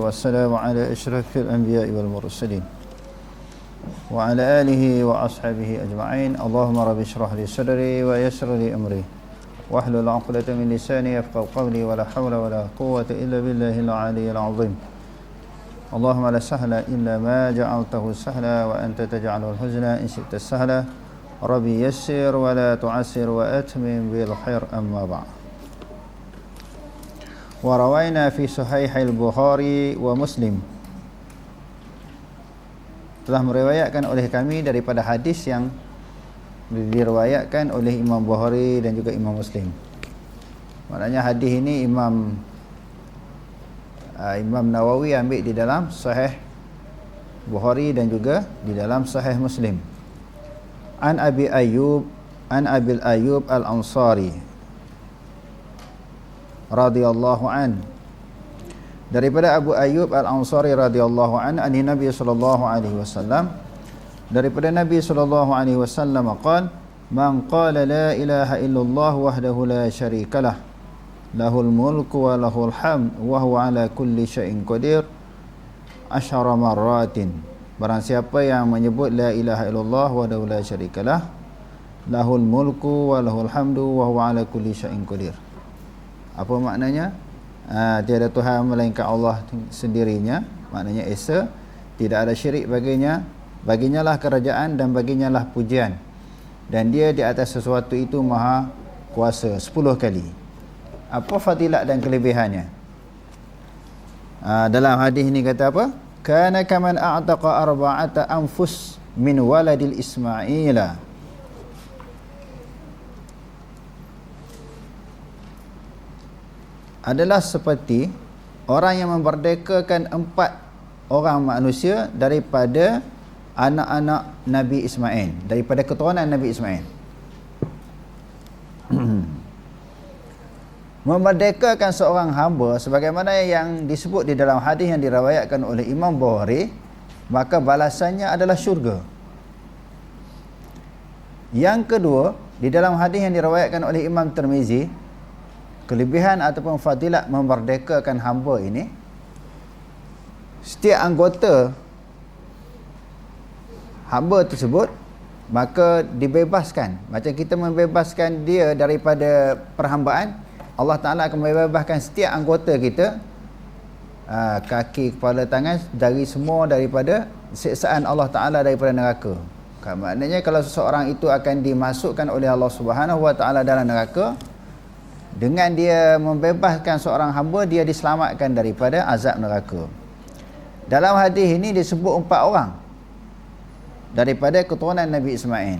والسلام على أشرف الأنبياء والمرسلين وعلى آله وأصحابه أجمعين. اللهم رب اشرح لي صدري ويسر لي أمري. واحلل عقدة من لساني يفقه قولي. ولا حول ولا قوة إلا بالله العلي العظيم. اللهم لا سهل إلا ما جعلته سهلا وأنت تجعل الحزن إن شئت السهلا ربي يسر ولا تعسر وأتمم بالخير أما بعد. وروينا في صحيح البخاري ومسلم telah meriwayatkan oleh kami daripada hadis yang diriwayatkan oleh Imam Bukhari dan juga Imam Muslim. Maknanya hadis ini Imam uh, Imam Nawawi ambil di dalam Sahih Bukhari dan juga di dalam Sahih Muslim. An Abi Ayyub An Abil Ayyub Al-Ansari radhiyallahu an. Daripada Abu Ayyub Al-Ansari radhiyallahu an ani Nabi sallallahu alaihi wasallam. Daripada Nabi sallallahu alaihi wasallam qala man qala la ilaha illallah wahdahu la syarikalah lahul mulku wa lahul hamd wa huwa ala kulli syai'in qadir. Asyara marratin. Barang siapa yang menyebut la ilaha illallah wahdahu la syarikalah lahul mulku wa lahul hamdu wa huwa ala kulli syai'in qadir apa maknanya? Ha, tiada Tuhan melainkan Allah sendirinya. Maknanya esa tidak ada syirik baginya. Baginya lah kerajaan dan baginya lah pujian. Dan dia di atas sesuatu itu maha kuasa. 10 kali. Apa fadilat dan kelebihannya? Ha, dalam hadis ini kata apa? Kana kaman a'taqa arba'ata anfus min waladil ismaila adalah seperti orang yang memerdekakan empat orang manusia daripada anak-anak Nabi Ismail daripada keturunan Nabi Ismail. Memerdekakan seorang hamba sebagaimana yang disebut di dalam hadis yang dirawayatkan oleh Imam Bukhari maka balasannya adalah syurga. Yang kedua di dalam hadis yang dirawayatkan oleh Imam Tirmizi kelebihan ataupun fadilat memerdekakan hamba ini setiap anggota hamba tersebut maka dibebaskan. Macam kita membebaskan dia daripada perhambaan Allah Ta'ala akan membebaskan setiap anggota kita kaki, kepala, tangan dari semua daripada siksaan Allah Ta'ala daripada neraka. Maknanya kalau seseorang itu akan dimasukkan oleh Allah Subhanahu Wa Ta'ala dalam neraka dengan dia membebaskan seorang hamba dia diselamatkan daripada azab neraka. Dalam hadis ini disebut empat orang daripada keturunan Nabi Ismail.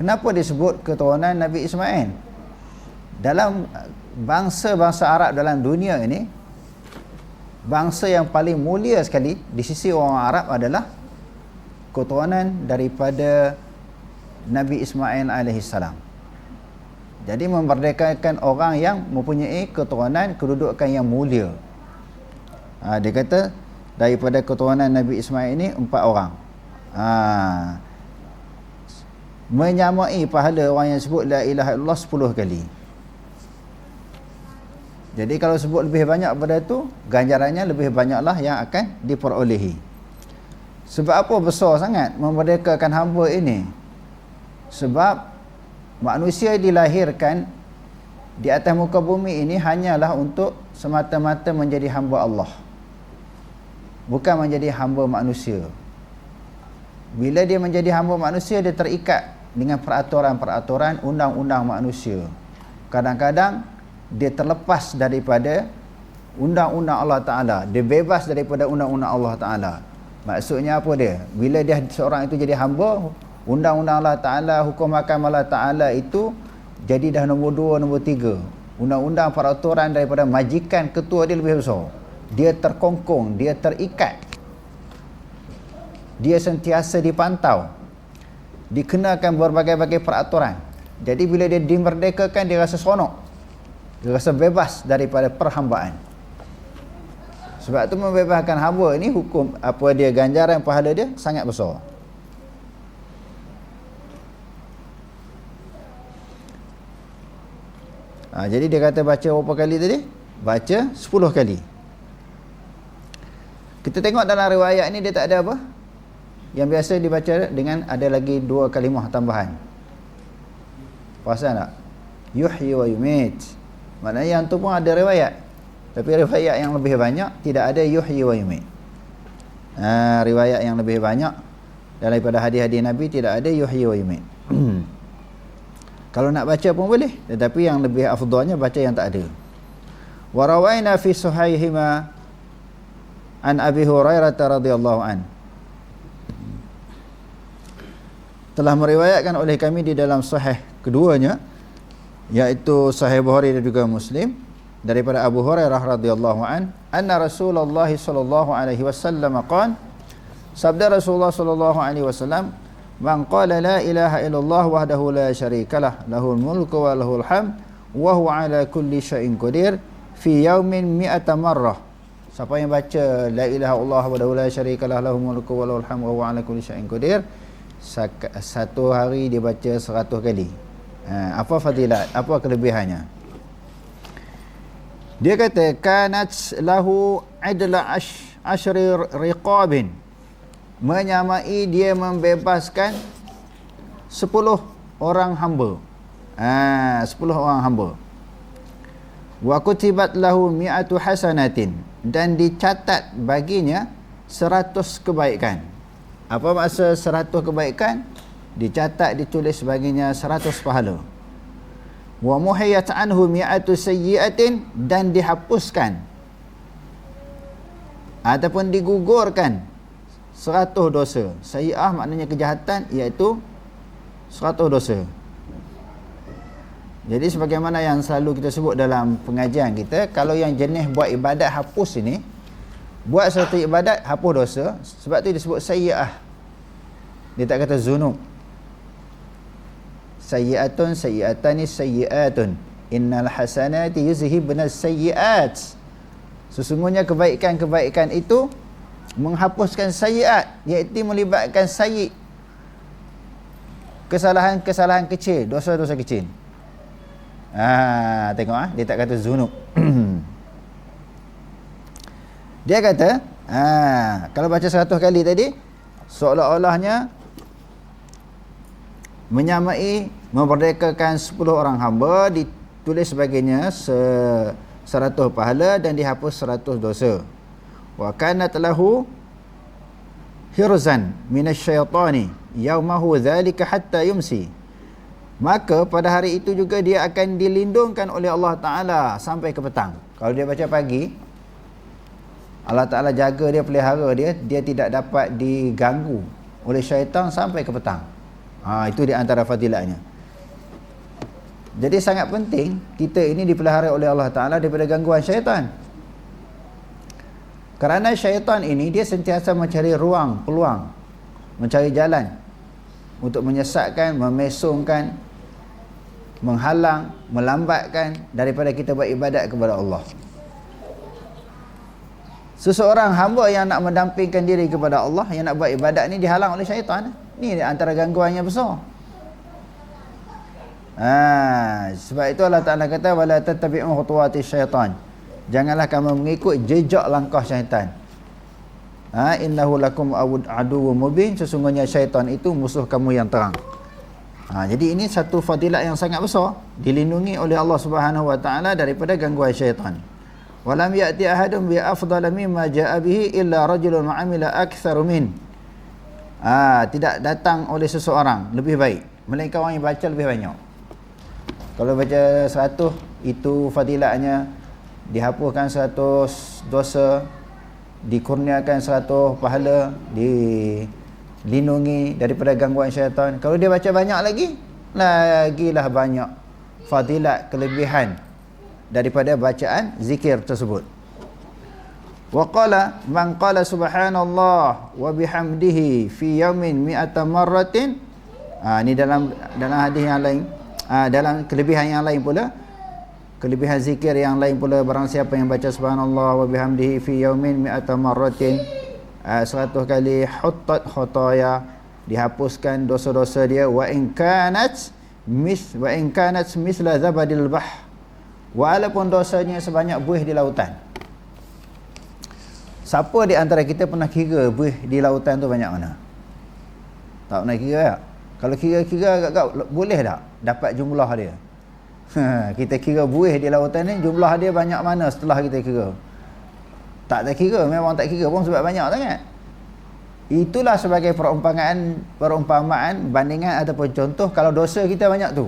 Kenapa disebut keturunan Nabi Ismail? Dalam bangsa-bangsa Arab dalam dunia ini bangsa yang paling mulia sekali di sisi orang Arab adalah keturunan daripada Nabi Ismail alaihissalam jadi memerdekakan orang yang mempunyai keturunan kedudukan yang mulia. Ha, dia kata daripada keturunan Nabi Ismail ini empat orang. Ha, menyamai pahala orang yang sebut la ilaha illallah sepuluh kali. Jadi kalau sebut lebih banyak pada itu, ganjarannya lebih banyaklah yang akan diperolehi. Sebab apa besar sangat memerdekakan hamba ini? Sebab manusia dilahirkan di atas muka bumi ini hanyalah untuk semata-mata menjadi hamba Allah. Bukan menjadi hamba manusia. Bila dia menjadi hamba manusia dia terikat dengan peraturan-peraturan undang-undang manusia. Kadang-kadang dia terlepas daripada undang-undang Allah Ta'ala. Dia bebas daripada undang-undang Allah Ta'ala. Maksudnya apa dia? Bila dia seorang itu jadi hamba undang-undang Allah Ta'ala hukum hakam Allah Ta'ala itu jadi dah nombor dua, nombor tiga. Undang-undang peraturan daripada majikan ketua dia lebih besar. Dia terkongkong, dia terikat. Dia sentiasa dipantau. Dikenakan berbagai-bagai peraturan. Jadi bila dia dimerdekakan dia rasa seronok. Dia rasa bebas daripada perhambaan. Sebab tu membebaskan hamba ini hukum apa dia ganjaran pahala dia sangat besar Ha, jadi dia kata baca berapa kali tadi? Baca 10 kali. kita tengok dalam riwayat ni dia tak ada apa? Yang biasa dibaca dengan ada lagi dua kalimah tambahan. Perasan tak? Yuhyi wa yumit. Maknanya yang tu pun ada riwayat. Tapi riwayat yang lebih banyak tidak ada yuhyi wa yumit. Ha, riwayat yang lebih banyak daripada hadis-hadis Nabi tidak ada yuhyi wa yumit kalau nak baca pun boleh tetapi yang lebih afdalnya baca yang tak ada. Wa rawaina fi suhaihima an Abi Hurairah radhiyallahu an. Telah meriwayatkan oleh kami di dalam sahih keduanya yaitu sahih Bukhari dan juga Muslim daripada Abu Hurairah radhiyallahu an anna Rasulullah sallallahu alaihi wasallam qan sabda Rasulullah sallallahu alaihi wasallam man qala la ilaha illallah wahdahu la syarikalah lahul mulku wa lahul hamd wa huwa ala kulli syai'in qadir fi yaumin mi'ata marrah. Siapa yang baca la ilaha illallah wahdahu la syarikalah lahul mulku wa lahul hamd wa huwa ala kulli syai'in qadir satu hari dia baca 100 kali. Ha, apa fadilat apa kelebihannya? Dia kata kanat lahu adla ash, ashri riqabin menyamai dia membebaskan 10 orang hamba. Ah ha, 10 orang hamba. Wa kutibat lahu mi'atu hasanatin dan dicatat baginya 100 kebaikan. Apa maksud 100 kebaikan? Dicatat ditulis baginya 100 pahala wa muhayyat anhu mi'atu sayyi'atin dan dihapuskan ataupun digugurkan 100 dosa. Sayyi'ah maknanya kejahatan iaitu 100 dosa. Jadi sebagaimana yang selalu kita sebut dalam pengajian kita kalau yang jenis buat ibadat hapus ini buat satu ibadat hapus dosa sebab tu disebut sayyi'ah dia tak kata zunub. Sayyi'atun sayyi'atani sayyi'atun innal hasanati yuzhibna sayyi'at sesungguhnya kebaikan-kebaikan itu menghapuskan sayyi'at iaitu melibatkan sayyi' kesalahan-kesalahan kecil dosa-dosa kecil. Ah tengok ah dia tak kata zunub. Dia kata ah kalau baca 100 kali tadi seolah-olahnya menyamai memerdekakan 10 orang hamba ditulis sebagainya se 100 pahala dan dihapus 100 dosa wa kanat lahu hirzan minasyaitani yaumahu dhalika hatta yumsi maka pada hari itu juga dia akan dilindungkan oleh Allah Taala sampai ke petang kalau dia baca pagi Allah Taala jaga dia pelihara dia dia tidak dapat diganggu oleh syaitan sampai ke petang Ha, itu di antara fadilatnya. Jadi sangat penting kita ini dipelihara oleh Allah Taala daripada gangguan syaitan. Kerana syaitan ini dia sentiasa mencari ruang, peluang, mencari jalan untuk menyesatkan, memesongkan, menghalang, melambatkan daripada kita beribadat kepada Allah. Seseorang hamba yang nak mendampingkan diri kepada Allah, yang nak buat ibadat ni dihalang oleh syaitan. Ni antara gangguannya besar. Ha, sebab itu Allah Taala kata wala tattabi'u khutuwati syaitan. Janganlah kamu mengikut jejak langkah syaitan. Ha, innahu lakum aduwwum mubin. Sesungguhnya syaitan itu musuh kamu yang terang. Ha, jadi ini satu fadilat yang sangat besar dilindungi oleh Allah Subhanahu wa taala daripada gangguan syaitan. Walam ya'ti ahadun bi afdala mimma ja'a bihi illa rajulun ma'amila aktsaru min ah, tidak datang oleh seseorang lebih baik melainkan orang yang baca lebih banyak kalau baca 100 itu fadilatnya dihapuskan 100 dosa dikurniakan 100 pahala dilindungi daripada gangguan syaitan kalau dia baca banyak lagi lagilah banyak fadilat kelebihan daripada bacaan zikir tersebut Wa qala man qala subhanallah wa bihamdihi fi yawmin mi'ata marratin. Ha, ini dalam dalam hadis yang lain. Ha, dalam kelebihan yang lain pula. Kelebihan zikir yang lain pula barang siapa yang baca subhanallah wa bihamdihi fi yawmin mi'ata marratin. Ha, seratus kali huttat khotaya dihapuskan dosa-dosa dia. Wa in kanat mis wa in kanat misla zabadil bah. Walaupun dosanya sebanyak buih di lautan. Siapa di antara kita pernah kira buih di lautan tu banyak mana? Tak pernah kira tak? Kalau kira-kira agak-agak boleh tak dapat jumlah dia kita kira buih di lautan ni jumlah dia banyak mana setelah kita kira? Tak tak kira memang tak kira pun sebab banyak sangat. Itulah sebagai perumpamaan perumpamaan bandingan ataupun contoh kalau dosa kita banyak tu.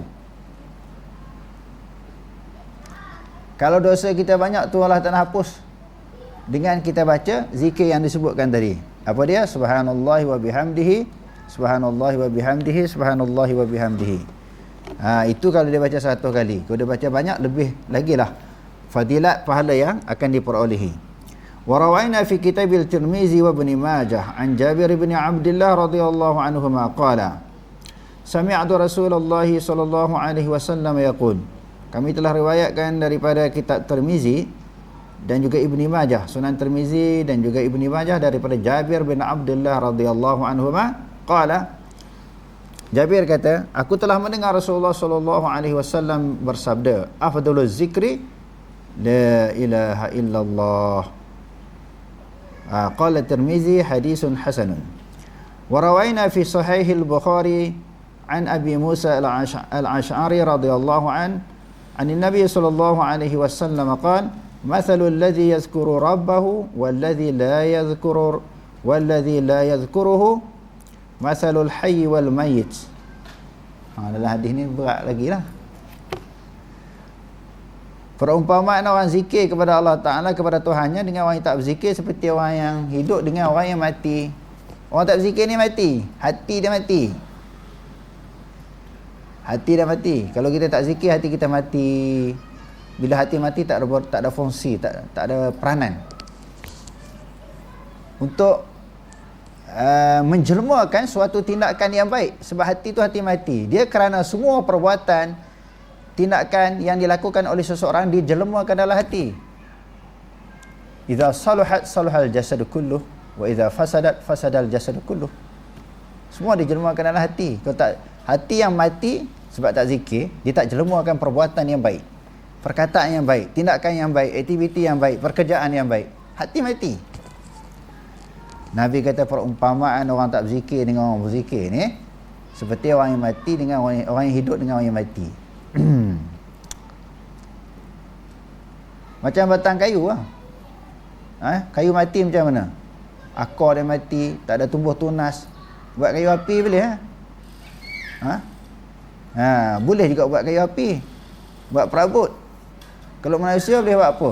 Kalau dosa kita banyak tu Allah tak hapus. Dengan kita baca zikir yang disebutkan tadi. Apa dia? Subhanallah wa bihamdihi subhanallah wa bihamdihi subhanallah wa bihamdihi Ha, itu kalau dia baca satu kali. Kalau dia baca banyak lebih lagi lah fadilat pahala yang akan diperolehi. Warawaina fi kitabil Tirmizi wa Ibn Majah an Jabir bin Abdullah radhiyallahu anhu ma qala. Sami'tu Rasulullah sallallahu alaihi wasallam yaqul. Kami telah riwayatkan daripada kitab Tirmizi dan juga Ibn Majah, Sunan Tirmizi dan juga Ibn Majah daripada Jabir bin Abdullah radhiyallahu anhu ma qala. Jabir kata aku telah mendengar Rasulullah sallallahu alaihi wasallam bersabda afdaluz zikri la ilaha illallah آه قال الترمذي حديث حسن وروينا في صحيح البخاري عن أبي موسى الأشعري رضي الله عنه عن النبي صلى الله عليه وسلم قال مثل الذي يذكر ربه والذي لا يذكر والذي لا يذكره masalul hayy wal mayyit. Ha, dalam hadis ni berat lagi lah. Perumpamaan orang zikir kepada Allah Ta'ala kepada Tuhannya dengan orang yang tak berzikir seperti orang yang hidup dengan orang yang mati. Orang tak berzikir ni mati. Hati dia mati. Hati dia mati. Kalau kita tak zikir hati kita mati. Bila hati mati tak ada, tak ada fungsi tak, tak ada peranan. Untuk uh, menjelmakan suatu tindakan yang baik. Sebab hati tu hati mati. Dia kerana semua perbuatan tindakan yang dilakukan oleh seseorang dijelmakan dalam hati. Idza saluhat saluhal jasad kulluh wa idza fasadat fasadal jasad kulluh. Semua dijelmakan dalam hati. Kalau tak hati yang mati sebab tak zikir, dia tak jelmakan perbuatan yang baik. Perkataan yang baik, tindakan yang baik, aktiviti yang baik, pekerjaan yang baik. Hati mati. Nabi kata perumpamaan orang tak berzikir dengan orang berzikir ni seperti orang yang mati dengan orang, orang yang hidup dengan orang yang mati. macam batang kayu lah. Ha? Kayu mati macam mana? Akar dia mati, tak ada tumbuh tunas. Buat kayu api boleh ha? ha? Ha, boleh juga buat kayu api. Buat perabot. Kalau manusia boleh buat apa?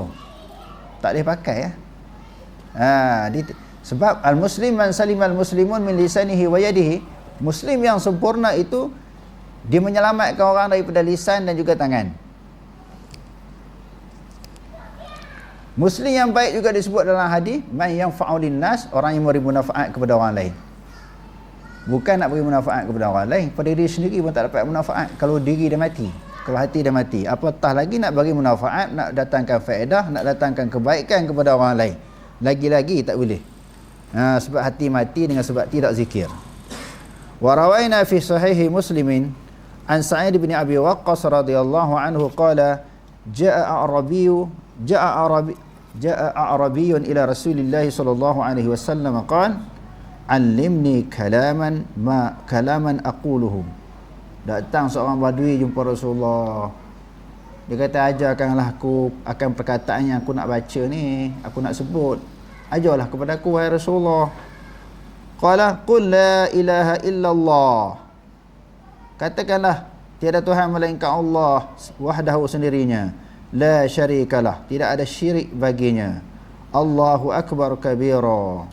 Tak boleh pakai ya. Ha, di, sebab al-muslim man salim al-muslimun min lisanihi wa yadihi, muslim yang sempurna itu dia menyelamatkan orang daripada lisan dan juga tangan. Muslim yang baik juga disebut dalam hadis, man yang fa'ulin nas, orang yang memberi manfaat kepada orang lain. Bukan nak beri manfaat kepada orang lain, pada diri sendiri pun tak dapat manfaat kalau diri dia mati. Kalau hati dia mati, apatah lagi nak bagi manfaat, nak datangkan faedah, nak datangkan kebaikan kepada orang lain. Lagi-lagi tak boleh. Ha, sebab hati mati dengan sebab tidak zikir. Wa rawaina fi sahihi Muslimin An Sa'id bin Abi Waqqas radhiyallahu anhu qala jaa Arabi jaa Arabi jaa Arabi ila Rasulillah sallallahu alaihi wasallam qala allimni kalaman ma kalaman aquluhu datang seorang badui jumpa Rasulullah. Dia kata ajarkanlah aku akan perkataan yang aku nak baca ni aku nak sebut ajarlah kepada aku wahai Rasulullah qala qul la ilaha illallah Katakanlah tiada Tuhan melainkan Allah wahdahu sendirinya. La syarikalah, tidak ada syirik baginya. Allahu akbar kabira.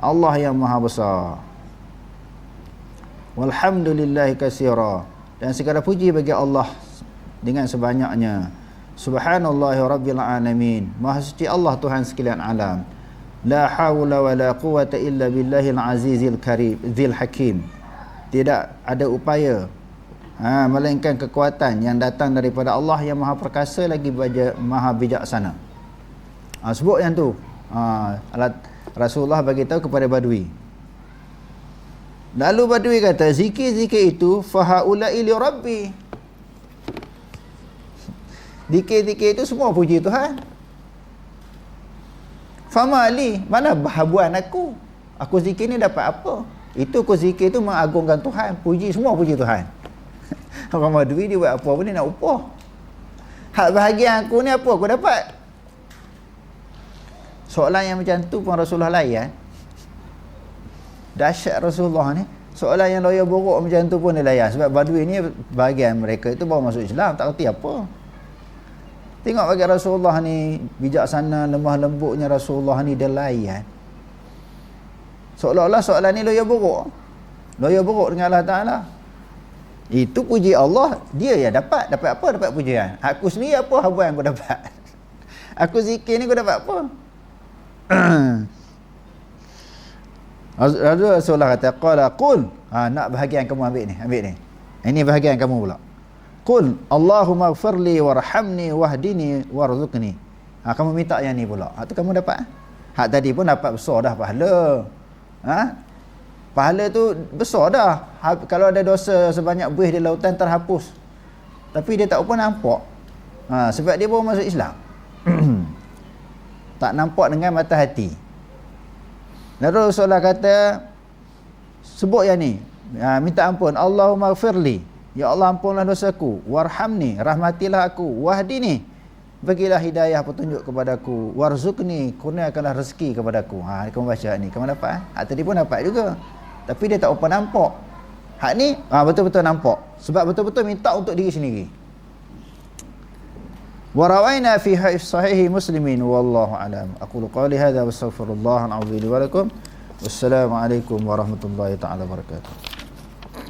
Allah yang maha besar. Walhamdulillahi kasira. Dan segala puji bagi Allah dengan sebanyaknya. Subhanallah rabbil alamin. Maha suci Allah Tuhan sekalian alam. La hawla wa la quwata illa billahil azizil karim, zil hakim. Tidak ada upaya ha, melainkan kekuatan yang datang daripada Allah yang maha perkasa lagi baja, maha bijaksana. Ha, sebut yang tu. Ha, alat Rasulullah bagi tahu kepada badui. Lalu badui kata zikir-zikir itu fahaulai li rabbi zikir-zikir itu semua puji Tuhan Fama li, mana bahabuan aku? Aku zikir ni dapat apa? Itu aku zikir tu mengagungkan Tuhan, puji semua puji Tuhan. Orang Madui dia buat apa pun dia nak upah. Hak bahagian aku ni apa aku dapat? Soalan yang macam tu pun Rasulullah layan. Dahsyat Rasulullah ni. Soalan yang loya buruk macam tu pun dia layan. Sebab Badui ni bahagian mereka itu baru masuk Islam. Tak kerti apa. Tengok bagi Rasulullah ni bijaksana lemah lembutnya Rasulullah ni dia layan. Seolah-olah soalan ni loya buruk. Loya buruk dengan Allah Ta'ala. Itu puji Allah, dia yang dapat. Dapat apa? Dapat pujian. Aku sendiri apa habuan yang aku dapat? Aku zikir ni aku dapat apa? Rasulullah kata, Qala qul. Ha, nak bahagian kamu ambil ni. Ambil ni. Ini bahagian kamu pula. Qul Allahumma gfirli warhamni wahdini warzuqni. Ha, kamu minta yang ni pula. Hak tu kamu dapat. Hak tadi pun dapat besar dah pahala. Ha? Pahala tu besar dah. Ha, kalau ada dosa sebanyak buih di lautan terhapus. Tapi dia tak apa nampak. Ha, sebab dia baru masuk Islam. tak nampak dengan mata hati. Lalu Rasulullah kata sebut yang ni. Ha, minta ampun. Allahumma gfirli. Ya Allah ampunlah dosaku. Warhamni Rahmatilah aku. Wahdini Bagilah hidayah petunjuk kepadaku. Warzukni Kurniakanlah rezeki kepadaku. Ha, kamu baca ni. Kamu dapat eh? ha? Hak tadi pun dapat juga. Tapi dia tak apa nampak. Hak ni ha, betul-betul nampak. Sebab betul-betul minta untuk diri sendiri. وروينا في صحيح مسلم والله اعلم اقول قولي هذا واستغفر الله العظيم لي ولكم wa عليكم Wassalamualaikum warahmatullahi taala wabarakatuh.